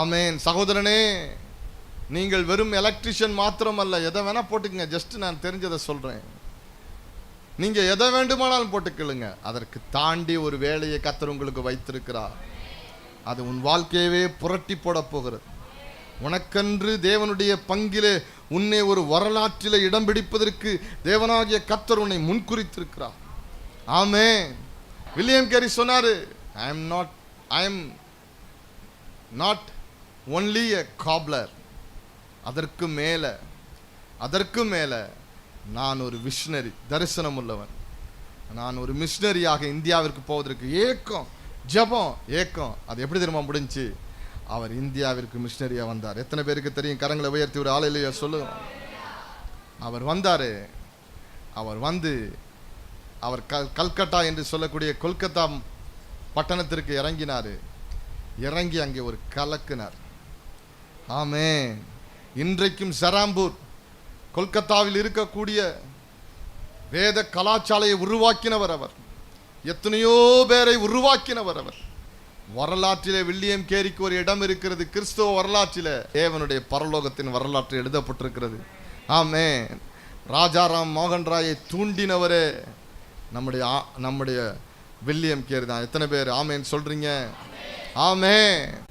ஆமேன். சகோதரனே நீங்கள் வெறும் எலக்ட்ரிஷியன் மாத்திரமல்ல. எதை வேணால் போட்டுக்கங்க. ஜஸ்ட் நான் தெரிஞ்சதை சொல்கிறேன் நீங்கள் எதை வேண்டுமானாலும் போட்டுக்கொள்ளுங்க. அதற்கு தாண்டி ஒரு வேலையை கத்தர் உங்களுக்கு வைத்திருக்கிறார். அது உன் வாழ்க்கையவே புரட்டி போட போகிறது. உனக்கென்று தேவனுடைய பங்கிலே உன்னை ஒரு வரலாற்றில் இடம் பிடிப்பதற்கு தேவனாகிய கத்தர் உன்னை முன்குறித்திருக்கிறார். ஆமே வில்லியம் கேரி சொன்னார் I am not I am not only a cobbler அதற்கு மேலே அதற்கு மேலே நான் ஒரு மிஷினரி தரிசனம் உள்ளவன் நான் ஒரு மிஷினரியாக இந்தியாவிற்கு போவதற்கு ஏக்கம் ஜெபம் ஏக்கம். அது எப்படி தெரியுமா முடிஞ்சுச்சு அவர் இந்தியாவிற்கு மிஷினரியாக வந்தார். எத்தனை பேருக்கு தெரியும்? கரங்களை உயர்த்தி ஒரு ஆலையிலேயே சொல்லுங்க அவர் வந்தார். அவர் வந்து அவர் கல் கல்கட்டா என்று சொல்லக்கூடிய கொல்கத்தா பட்டணத்திற்கு இறங்கினார். இறங்கி அங்கே ஒரு கலக்குனார். ஆமே இன்றைக்கும் சராம்பூர் கொல்கத்தாவில் இருக்கக்கூடிய வேத கலாச்சாலையை உருவாக்கினவர் அவர். எத்தனையோ பேரை உருவாக்கினவர் அவர். வரலாற்றிலே வில்லியம் கேரிக்கு ஒரு இடம் இருக்கிறது கிறிஸ்துவ வரலாற்றில். தேவனுடைய பரலோகத்தின் வரலாற்று எழுதப்பட்டிருக்கிறது. ஆமே ராஜாராம் மோகன் ராயை தூண்டினவரே நம்முடைய ஆ- நம்முடைய வில்லியம் கேரி தான். எத்தனை பேர் ஆமேன்னு சொல்கிறீங்க ஆமே